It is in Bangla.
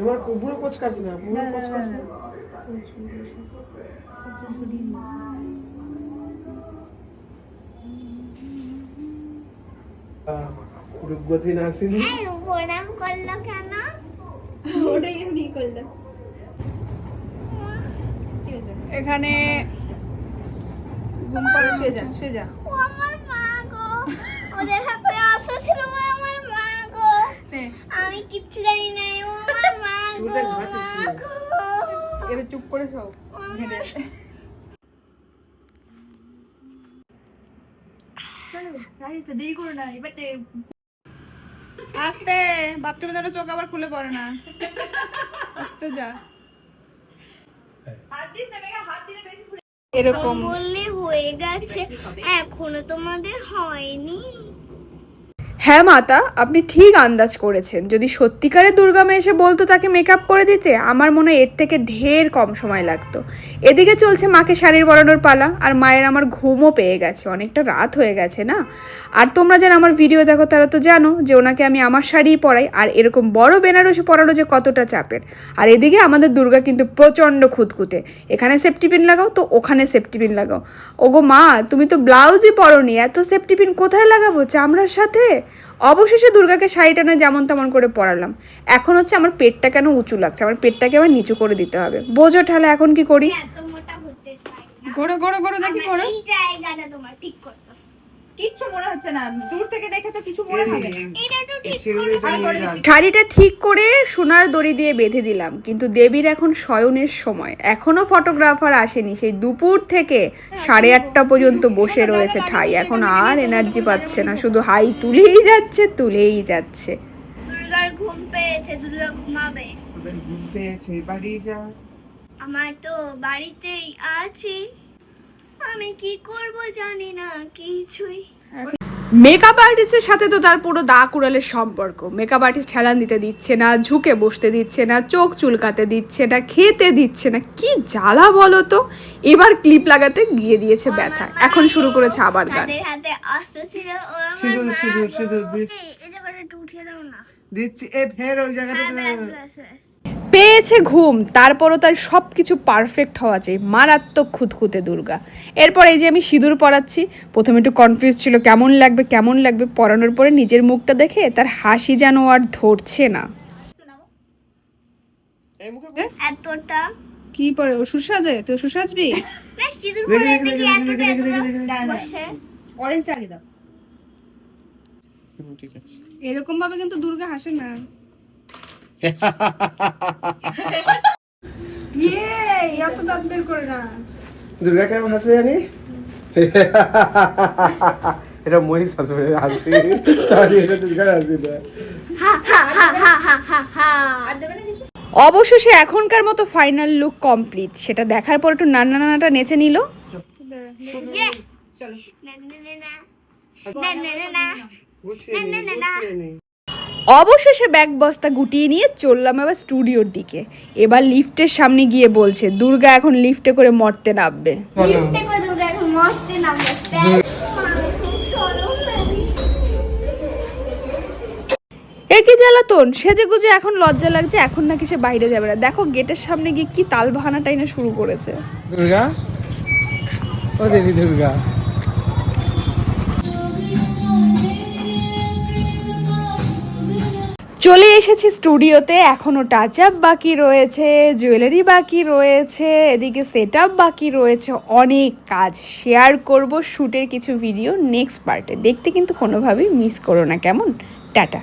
এবার পুরো কোচকাস না পুরো কোচকাস না দুর্গতি প্রণাম করল কেন ওটাই এমনি করলাম ঠিক আছে এখানে ঘুম পাড়া শুয়ে যা শুয়ে যা। ও আমার মা গো। ওদের হাতে আসা আমার মা গো। আমি কিচ্ছু জানি না মা গো চুলে ঘাঁটিস মা না। গো এবার চুপ করে সব দেরি করো না এবার আস্তে বাথরুমে যেন চোখ আবার খুলে পড়ে না। আস্তে যা। এরকম। বললে হয়ে গেছে। এখনও তোমাদের হয়নি। হ্যাঁ মাতা, আপনি ঠিক আন্দাজ করেছেন। যদি সত্যিকারের দুর্গামে এসে বলতো তাকে মেকআপ করে দিতে, আমার মনে হয় এর থেকে ঢের কম সময় লাগতো। এদিকে চলছে মাকে শাড়ির পরানোর পালা, আর মায়ের আমার ঘুমও পেয়ে গেছে, অনেকটা রাত হয়ে গেছে না? আর তোমরা যারা আমার ভিডিও দেখো তারা তো জানো যে ওনাকে আমি আমার শাড়িই পরাই, আর এরকম বড় বেনারসি পরানো যে কতটা চাপের। আর এদিকে আমাদের দুর্গা কিন্তু প্রচণ্ড খুঁতখুঁতে। এখানে সেফটি পিন লাগাও তো ওখানে সেফটি পিন লাগাও। ওগো মা, তুমি তো ব্লাউজই পরনি, এত সেফটি পিন কোথায় লাগাবো? চামড়ার সাথে? অবশেষে দুর্গাকে শাড়িটা না যেমন তেমন করে পরালাম। এখন হচ্ছে আমার পেটটা কেন উঁচু লাগছে? আমার পেটটাকে আবার নিচু করে দিতে হবে। বোঝো ঠালা এখন কি করি? এত মোটা হতে চাই না। ঘোরো ঘোরো ঘোরো দেখি ঘোরো জায়গাটা তোমার ঠিক করতে। কিচ্ছু মনে হচ্ছে না। দূর থেকে দেখে তো কিছু মনে হবে না। ঠিক করে। শাড়িটা ঠিক করে সোনার দড়ি দিয়ে বেঁধে দিলাম কিন্তু দেবীর এখন শয়নের সময়। এখনও ফটোগ্রাফার আসেনি সেই দুপুর থেকে সাড়ে আটটা পর্যন্ত বসে রয়েছে ঠাই। এখন আর এনার্জি পাচ্ছে না শুধু হাই তুলেই যাচ্ছে তুলেই যাচ্ছে। দুর্গার ঘুম পেয়েছে দুর্গা ঘুমাবে। ঘুম পেয়েছে বাড়ি যা। আমার তো বাড়িতেই আছি। আমি কি করব জানি না কিছুই। মেকআপ আর্টিস্টের সাথে তো তার পুরো দা কুড়ালের সম্পর্ক। মেকআপ আর্টিস্ট হেলান দিতে দিচ্ছে না ঝুঁকে বসতে দিচ্ছে না চোখ চুলকাতে দিচ্ছে না খেতে দিচ্ছে না কি জ্বালা বলো তো? এবার ক্লিপ লাগাতে গিয়ে দিয়েছে ব্যথা। এখন শুরু করেছে আবার গান। দিচ্ছি এ ফের ওই জায়গাটা পেয়েছে ঘুম তারপরও তার সব কিছু পারফেক্ট হওয়া চাই মারাত্মক খুঁতখুঁতে দুর্গা। এরপর এই যে আমি সিঁদুর পরাচ্ছি প্রথমে একটু কনফিউজ ছিল কেমন লাগবে কেমন লাগবে পরানোর পরে নিজের মুখটা দেখে তার হাসি যেন আর ধরছে না। এতটা। কি পরে ওষুধ সাজে? তুই ওষুধ সাজবি? অরেঞ্জটা আগে দাও। এরকম ভাবে কিন্তু দুর্গা হাসে না ইয়ে এত দাঁত বের করে না দুর্গা কেমন হাসে জানি এটা মহিষ হাসবে হাসি সরি এটা দুর্গার হাসি না অবশেষে এখনকার মতো ফাইনাল লুক কমপ্লিট সেটা দেখার পর একটু নান্না নানাটা নেচে নিল ইয়ে চলো অবশেষে ব্যাগ বস্তা গুটিয়ে নিয়ে চললাম এবার স্টুডিওর দিকে। এবার লিফটের সামনে গিয়ে বলছে দুর্গা এখন লিফটে করে মরতে নামবে। বলো। লিফটে করে দুর্গা এখন মস্তে নামবে। ব্যাস। চলো, এ কি জ্বালাতন? সেজে গুজে এখন লজ্জা লাগছে এখন নাকি সে বাইরে যাবে না। দেখো গেটের সামনে গিয়ে কি তাল বাহানাটাই না শুরু করেছে। দুর্গা? ও দেবী দুর্গা। চলে এসেছি স্টুডিওতে এখনও টাচ আপ বাকি রয়েছে জুয়েলারি বাকি রয়েছে, এদিকে সেট আপ বাকি রয়েছে, অনেক কাজ শেয়ার করব শ্যুটের কিছু ভিডিও নেক্সট পার্টে দেখতে কিন্তু কোনোভাবেই মিস করো না, কেমন? টাটা।